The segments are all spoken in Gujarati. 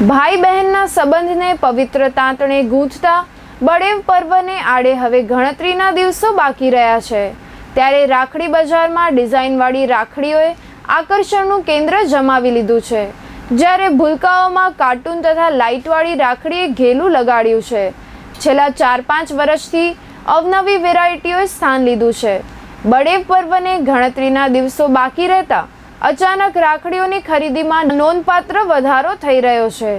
ભાઈ બહેનના સંબંધને પવિત્ર તાંતણે ગૂંથતા બળેવ પર્વને આડે હવે ગણતરીના દિવસો બાકી રહ્યા છે. ત્યારે રાખડી બજારમાં ડિઝાઇનવાળી રાખડીઓએ આકર્ષણનું કેન્દ્ર જમાવી લીધું છે. જ્યારે ભૂલકાઓમાં કાર્ટૂન તથા લાઇટવાળી રાખડીએ ઘેલું લગાડ્યું છે. છેલ્લા ચાર પાંચ વર્ષથી અવનવી વેરાયટીઓએ સ્થાન લીધું છે. બળેવ પર્વને ગણતરીના દિવસો બાકી રહેતા અચાનક રાખડીઓની ખરીદીમાં નોંધપાત્ર વધારો થઈ રહ્યો છે.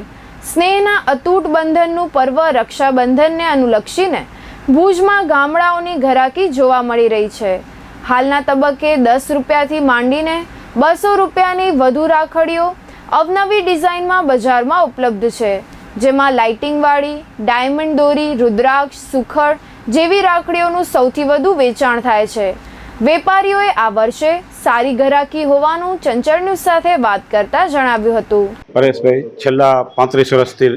સ્નેહના અતૂટ બંધનનું પર્વ રક્ષાબંધનને અનુલક્ષીને ભુજમાં ગામડાઓની ઘરાકી જોવા મળી રહી છે. હાલના તબક્કે દસ રૂપિયાથી માંડીને બસો રૂપિયાની વધુ રાખડીઓ અવનવી ડિઝાઇનમાં બજારમાં ઉપલબ્ધ છે, જેમાં લાઇટિંગવાળી, ડાયમંડ દોરી, રુદ્રાક્ષ, સુખડ જેવી રાખડીઓનું સૌથી વધુ વેચાણ થાય છે. વેપારીઓએ આ વર્ષે સારી ઘરાકી હોવાનું ચંચળ ન્યૂઝ સાથે વાત કરતા જણાવ્યું હતું. પરેશભાઈ, છેલ્લા પાંત્રીસ વર્ષથી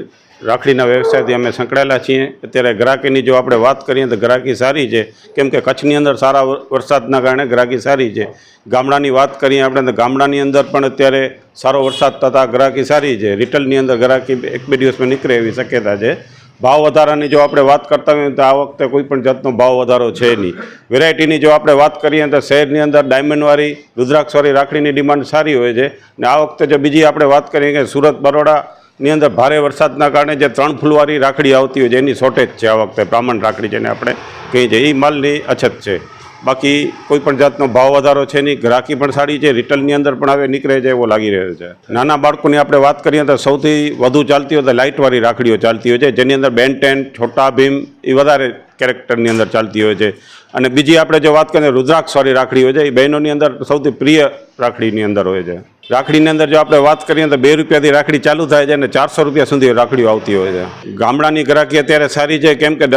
રાખડીના વ્યવસાયથી અમે સંકળાયેલા છીએ. અત્યારે ગ્રાહકીની જો આપણે વાત કરીએ તો ગ્રાહકી સારી છે. કેમ કે કચ્છની અંદર સારા વરસાદના કારણે ગ્રાહકી સારી છે. ગામડાની વાત કરીએ આપણે તો ગામડાની અંદર પણ અત્યારે સારો વરસાદ થતાં ગ્રાહકી સારી છે. રિટેલની અંદર ગ્રાહકી એક બે દિવસમાં નીકળે એવી શક્યતા છે. ભાવ વધારાની જો આપણે વાત કરતા હોઈએ તો આ વખતે કોઈ પણ જાતનો ભાવ વધારો છે નહીં. વેરાયટીની જો આપણે વાત કરીએ તો શહેરની અંદર ડાયમંડવાળી રુદ્રાક્ષવાળી, રાખડીની ડિમાન્ડ સારી હોય છે. અને આ વખતે જો બીજી આપણે વાત કરીએ કે સુરત બરોડાની અંદર ભારે વરસાદના કારણે જે ત્રણ ફૂલવાળી રાખડી આવતી હોય છે, એની શોર્ટેજ છે આ વખતે, બ્રાહ્મણ રાખડી જેને આપણે કહીએ છીએ. એ માલની અછત છે. બાકી કોઈ પણ જાતનો ભાવ વધારો છે નહીં. ગ્રાહકી પણ સારી છે, રિટેલની અંદર પણ હવે નીકળે છે એવો લાગી રહ્યો છે. નાના બાળકોની આપણે વાત કરીએ તો સૌથી વધુ ચાલતી હોય તો લાઇટવાળી રાખડીઓ ચાલતી હોય છે, જેની અંદર બેન ટેન, છોટા ભીમ એ વધારે કેરેક્ટરની અંદર ચાલતી હોય છે. અને બીજી આપણે જો વાત કરીએ રુદ્રાક્ષવાળી રાખડી હોય છે, એ બહેનોની અંદર સૌથી પ્રિય રાખડીની અંદર હોય છે. રાખડીની અંદર જો આપણે વાત કરીએ તો બે રૂપિયાથી રાખડી ચાલુ થાય છે અને ચારસો રૂપિયા સુધી રાખડીઓ આવતી હોય છે. ગામડાની ગ્રાહકી અત્યારે સારી છે, કેમ કે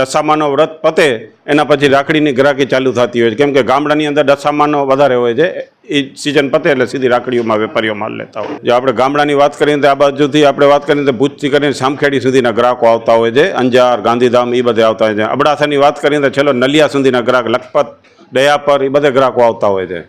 દશામાનો વ્રત પતે એના પછી રાખડીની ગ્રાહકી ચાલુ થતી હોય છે. કેમ કે ગામડાની અંદર ડસામાનો વધારે હોય છે. એ સિઝન પતે એટલે સીધી રાખડીઓમાં વેપારીઓ માલ લેતા હોય જો આપણે ગામડાની વાત કરીએ તો આ બાજુથી આપણે વાત કરીએ તો ભુજથી કરીને સામખેડી સુધીના ગ્રાહકો આવતા હોય છે. અંજાર, ગાંધીધામ એ બધે આવતા હોય છે. અબડાસાની વાત કરીએ તો છેલ્લો નલિયા સુધીના ગ્રાહક લખપત, દયાપર એ બધે ગ્રાહકો આવતા હોય છે.